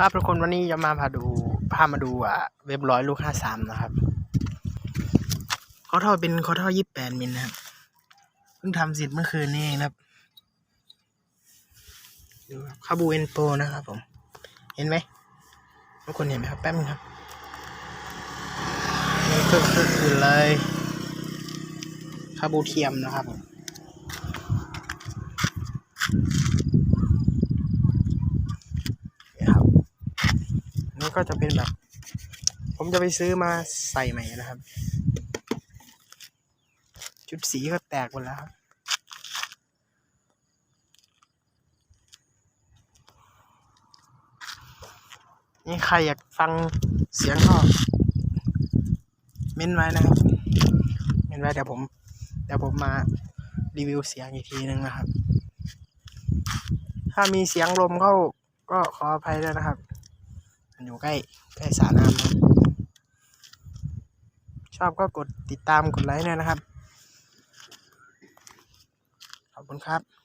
ครับทุกคนวันนี้จะมาพาดูพามาดูอะเว็บร้อยลูกห้าสามนะครับเขาท่อเป็นเขาท่อยี่แปดมิลนะครับเพิ่งทำเสร็จเมื่อคืนนี้เองนะครับดูครับคาบูเอ็นโปนะครับผม เห็นไหมทุกคนเห็นไหมครับแป๊บนึงครับนี่คือคือคือเลยคาบูเทียมนะครับผม นี่ครับ นี่ก็จะเป็นแบบ ผมจะไปซื้อมาใส่ใหม่นะครับจุดสีก็แตกหมดแล้วครับนี่ใครอยากฟังเสียงก็เม้นไว้นะครับ เม้นไว้เดี๋ยวผมเดี๋ยวผมมารีวิวเสียงอีกทีนึงนะครับ ถ้ามีเสียงลมเข้าก็ขออภัยด้วยนะครับ มันอยู่ใกล้ใกล้สระน้ำครับชอบก็กดติดตามกดไลค์ด้วยนะครับ ขอบคุณครับ